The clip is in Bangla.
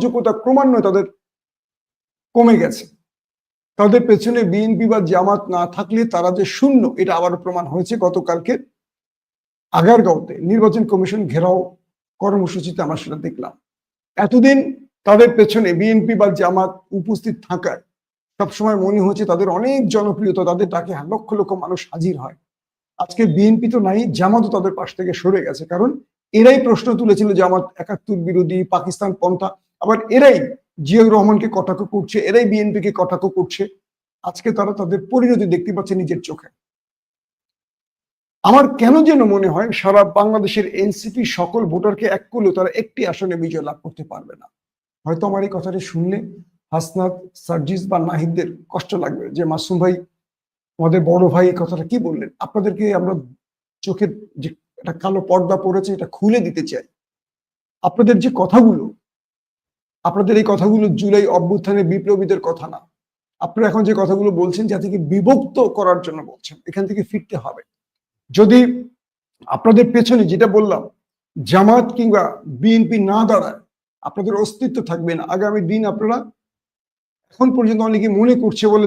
গ্রহণযোগ্যতা ক্রমান্বয়ে তাদের কমে গেছে। তাদের পেছনে বিএনপি বা জামাত না থাকলে তারা যে শূন্য, এটা আবারও প্রমাণ হয়েছে গতকালকে আগারগাঁওতে। নির্বাচন কমিশন ঘেরাও কর্মসূচিতে আমরা সেটা দেখলাম। এতদিন তাদের পেছনে বিএনপি বা জামাত উপস্থিত থাকায় সবসময় মনে হচ্ছে তাদের অনেক জনপ্রিয়তা, তাদের ডাকে লক্ষ লক্ষ মানুষ হাজির হয়। আজকে বিএনপি তো নাই, জামাতও তাদের পাশ থেকে সরে গেছে। কারণ এরাই প্রশ্ন তুলেছিল জামাত একাত্তর বিরোধী, পাকিস্তান পন্থা আবার এরাই জিয়াউর রহমানকে কটাক্ষ করছে, এরাই বিএনপিকে কটাক্ষ করছে। আজকে তারা তাদের পরিণতি দেখতে পাচ্ছে নিজের চোখে। আমার কেন যেন মনে হয় সারা বাংলাদেশের এনসিপি সকল ভোটারকে এক করলেও তারা একটি আসনে বিজয় লাভ করতে পারবে না। হয়তো আমার এই কথাটা শুনলে হাসনাত, সার্জিস বা নাহিদদের কষ্ট লাগবে যে, মাসুম ভাই, আমাদের বড় ভাই এই কথাটা কি বললেন? আপনাদেরকে আমরা চোখের যে একটা কালো পর্দা পড়েছে, এটা খুলে দিতে চাই। আপনাদের যে কথাগুলো আপনাদের এই কথাগুলো জুলাই অভ্যুত্থানে বিপ্লবীদের কথা না। আপনারা এখন যে কথাগুলো বলছেন, যা থেকে বিভক্ত করার জন্য বলছেন, এখান থেকে ফিরতে হবে। যদি আপনাদের পেছনে যেটা বললাম, জামাত কিংবা বিএনপি না দাঁড়ায়, আপনাদের অস্তিত্ব থাকবে না। আগামী দিন আপনারা এখন পর্যন্ত অনেকে মনে করছে বলে